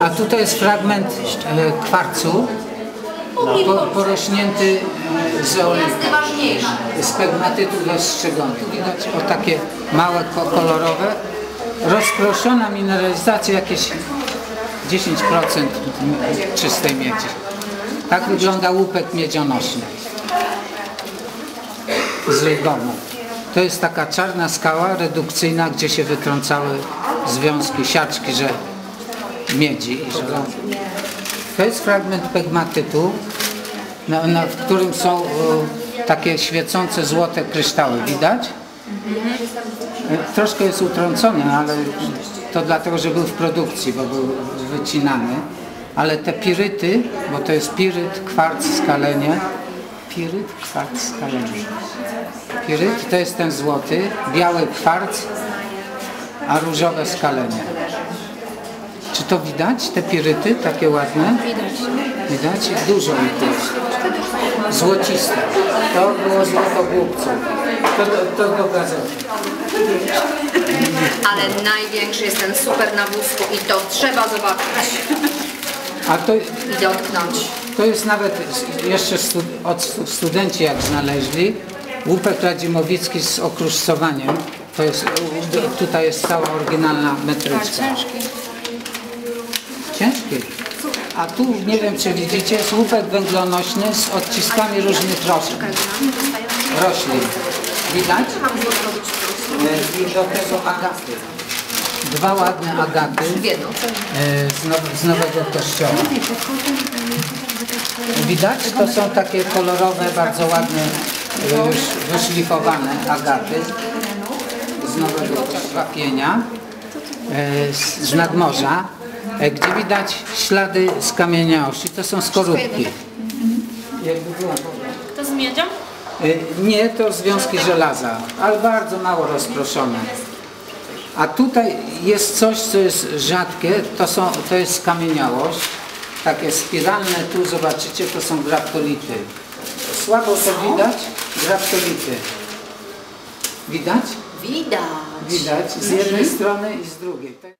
A tutaj jest fragment e, kwarcu po, porośnięty z, z pegmatytu rozstrzygony. Widać o takie małe, ko- kolorowe. Rozproszona mineralizacja jakieś 10% czystej miedzi. Tak wygląda łupek miedzionośny z Rygonu. To jest taka czarna skała redukcyjna, gdzie się wytrącały związki, siaczki, że miedzi i żelaza. To jest fragment pegmatytu, na, na, w którym są e, takie świecące złote kryształy. Widać? E, Troszkę jest utrącony, ale to dlatego, że był w produkcji, bo był wycinany. Ale te piryty, bo to jest piryt, kwarc, skalenie. Piryt, kwarc, skalenie. Piryt to jest ten złoty, biały kwarc, a różowe skalenie. To widać, te piryty, takie ładne? Widać. Widać? Dużo ich jest. Złociste. To było złoto głupców. To, to, to do gazety. Ale największy jest ten super na wózku i to trzeba zobaczyć A to, i dotknąć. to jest nawet jeszcze stu, od stu- studenci jak znaleźli. Łupek Radzimowicki z okruszcowaniem. To jest, tutaj jest cała oryginalna metryczka. Ciężki. A tu nie wiem czy widzicie, jest łupek węglonośny z odciskami różnych roślin. roślin. Widać? I do tego agaty. Dwa ładne agaty e, z, now, z nowego kościoła. Widać? To są takie kolorowe, bardzo ładne, e, wyszlifowane agaty z nowego wapienia, e, z, nadmorza, gdzie widać ślady skamieniałości. To są skorupki. To z miedzią? Y, Nie, to związki żelaza, ale bardzo mało rozproszone. A tutaj jest coś, co jest rzadkie, to, są, to jest skamieniałość. Takie spiralne, tu zobaczycie, to są graptolity. Słabo to widać, graptolity. Widać? Widać. Widać z jednej strony i z drugiej.